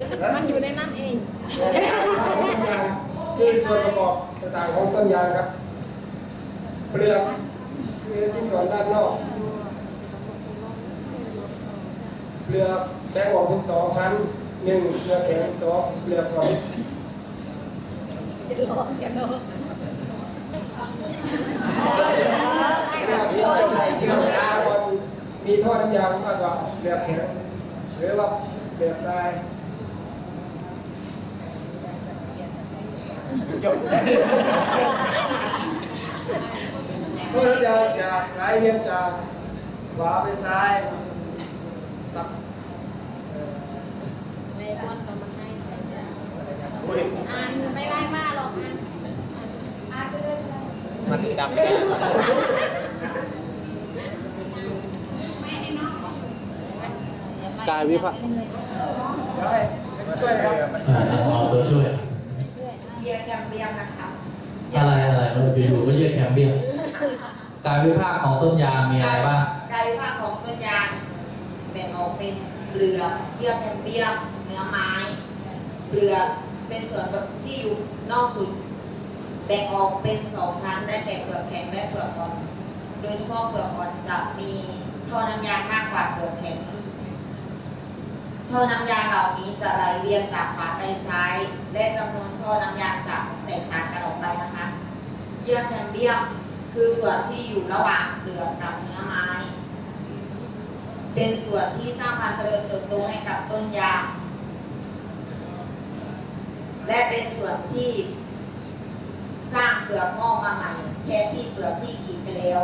มันอยู่ในนั้นเองคือส่วนประกอบต่างๆของต้นยางครับ เปลือกคือชิ้นส่วนด้านนอกเปลือกแบ่งออกเป็นสองชั้นหนึ่งเปลือกแข็งสองเปลือกอ่อนจะลอกจะลอกเปลือกที่เราใส่ที่เราอาบนมีท่อน้ำยางมากกว่าเปลือกแข็งหรือว่าเปลือกทราย จบท่อน้ำยางจะไหลเวียนจากขวาไปซ้ายตัดในตอนกำลังให้คุยอ่านไม่ได้มากหรอกอ่านอ่านไปเลยมันจำไม่ได้กายวิภาคได้ช่วยครับ อ่าเอาตัวช่วย เยียร์แคมเบียมนะคะ อะไรอะไรมันอยู่ๆก็เรียกแคมเบียมการวิพากษ์ของต้นยางมีอะไรบ้างการวิภาคของต้นยางแบ่งออกเป็นเปลือกเยื่อแคมเบียมเนื้อไม้เปลือกเป็นส่วนที่อยู่นอกสุด แบ่งออกเป็นสองชั้นได้แก่เปลือกแข็งและเปลือกอ่อน โดยเฉพาะเปลือกอ่อนจะมีท่อน้ำยางมากกว่าเปลือกแข็งท่อน้ำยางเหล่านี้จะไหลเวียนจากขวาไปซ้าย และจำนวนท่อน้ำยางจะแตกต่างกันออกไปนะคะ เยื่อแคมเบียม คือส่วนที่อยู่ระหว่างเปลือกกับเนื้อไม้ เป็นส่วนที่สร้างความเจริญเติบโตให้กับต้นยาง และเป็นส่วนที่สร้างเปลือกงอกมาใหม่แทนที่เปลือกที่กรีดไปแล้ว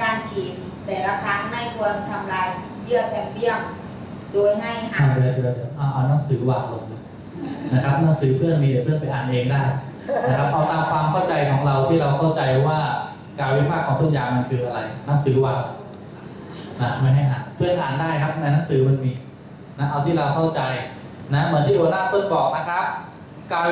การกรีดแต่ละครั้งไม่ควรทำลายเยื่อแคมเบียม โดยให้หัอ่ากเดี๋ยวเดี๋ยวเอาเอาหนังสือวางลงนะครับหนังสือเพื่อนมีเดี๋ยวเพื่อนไปอ่านเองได้นะครับเอาตามความเข้าใจ ของเราที่เราเข้าใจว่าการวิพากษ์ของต้นยางมันคืออะไรหนังสือวางนะไม่ให้อ่านเพื่อนอ่านได้ครับในหนังสือมันมีนะเอาที่เราเข้าใจนะเหมือนที่หัวหน้าต้นบอกนะครับการ